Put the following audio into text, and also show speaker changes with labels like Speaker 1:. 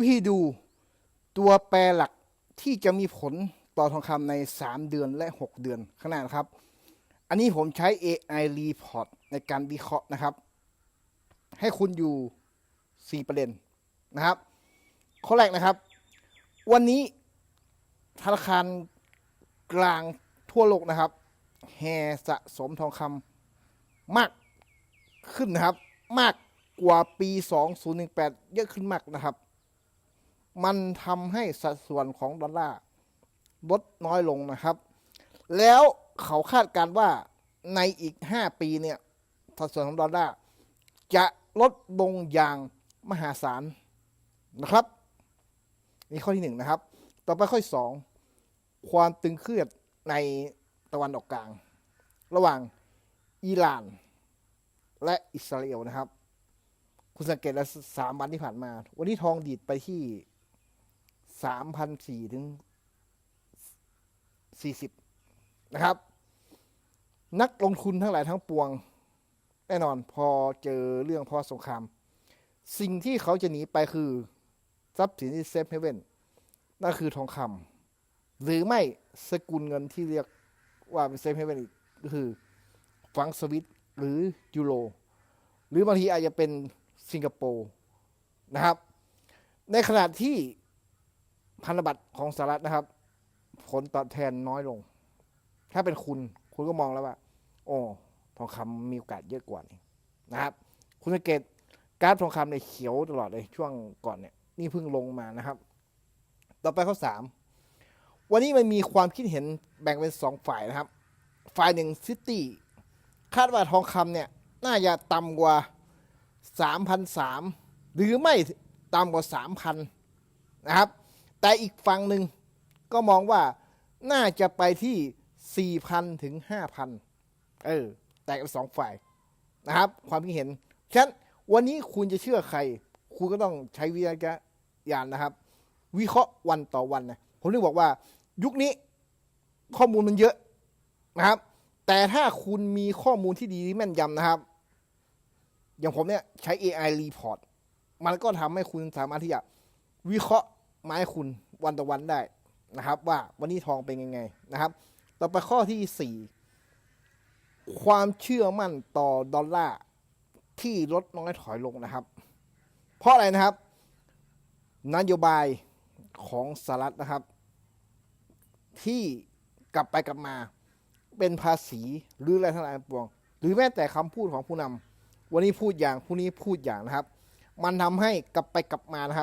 Speaker 1: วิธีดูตัวแปรหลักที่จะมีผลต่อทองคำใน 3 เดือนและ 6 เดือนข้างหน้านะครับ อันนี้ผมใช้ AI report ในการวิเคราะห์นะครับ ให้คุณอยู่ 4 ประเด็นนะครับ ข้อแรกนะครับ วันนี้ธนาคารกลางทั่วโลกนะครับแห่สะสมทองคำมากขึ้นนะครับ มากกว่าปี 2018 เยอะขึ้นมากนะครับ มันทำให้สัดส่วนของดอลลาร์ลดน้อยลงนะครับ แล้วเขาคาดการณ์ว่าในอีก 5 ปีเนี่ยสัดส่วนของดอลลาร์จะลดลงอย่างมหาศาลนะครับนี่ข้อที่หนึ่งนะครับ ต่อไปข้อที่สองความตึงเครียดในตะวันออกกลาง ระหว่างอิหร่าน และอิสราเอลนะครับ คุณสังเกตแล้วสามวันที่ผ่านมา วันนี้ทองดีดไปที่ สามพันสี่ถึงสี่สิบนะครับ นักลงทุนทั้งหลายทั้งปวง แน่นอนพอเจอเรื่องพราะสงคราม สิ่งที่เขาจะหนีไปคือ ทรัพย์สินที่เซฟเฮเว่นนั่นคือทองคำหรือไม่สกุลเงินที่เรียกว่าเป็นเซฟเฮเว่นก็คือฟังสวิตหรือยูโรหรือบางทีอาจจะเป็นสิงคโปร์นะครับ ในขณะที่ พันธบัตรของสหรัฐนะครับ ผลตอบแทนน้อยลง ถ้าเป็นคุณคุณก็มองแล้วว่า โอ้ทองคำมีโอกาสเยอะกว่านี่นะครับ คุณสังเกตกราฟทองคำในยเขียวตลอดเลยช่วงก่อนเนี่ยนี่เพิ่งลงมานะครับ ต่อไปข้อสามวันนี้มันมีความคิดเห็นแบ่งเป็นสองฝ่ายนะครับ ฝ่ายหนึ่งซิตี้คาดว่าทองคำเนี่ย น่าจะต่ำกว่าสามพันสามหรือไม่ต่ำกว่าสามพันนะครับ แต่อีกฝั่งหนึ่งก็มองว่าน่าจะไปที่สี่พันถึงห้าพันเออ แตกเป็นสองฝ่ายนะครับ ความคิดเห็นฉะนั้นวันนี้คุณจะเชื่อใคร คุณก็ต้องใช้วิจารณญาณนะครับ วิเคราะห์วันต่อวันนะ ผมถึงบอกว่า ยุคนี้ข้อมูลมันเยอะนะครับ แต่ถ้าคุณมีข้อมูลที่ดีที่แม่นยำนะครับ อย่างผมเนี่ยใช้ AI report มันก็ทำให้คุณสามารถที่จะวิเคราะห์ มาให้คุณวันต่อวันได้นะครับ ว่าวันนี้ทองเป็นยังไงนะครับ ต่อไปข้อที่สี่ความเชื่อมั่นต่อดอลลาร์ที่ลดน้อยถอยลงนะครับ เพราะอะไรนะครับ นโยบายของสหรัฐนะครับ ที่กลับไปกลับมาเป็นภาษีหรืออะไรทั้งหลายปวง หรือแม้แต่คำพูดของผู้นำวันนี้พูดอย่างผู้นี้พูดอย่างนะครับ มันทำให้กลับไปกลับมานะครับ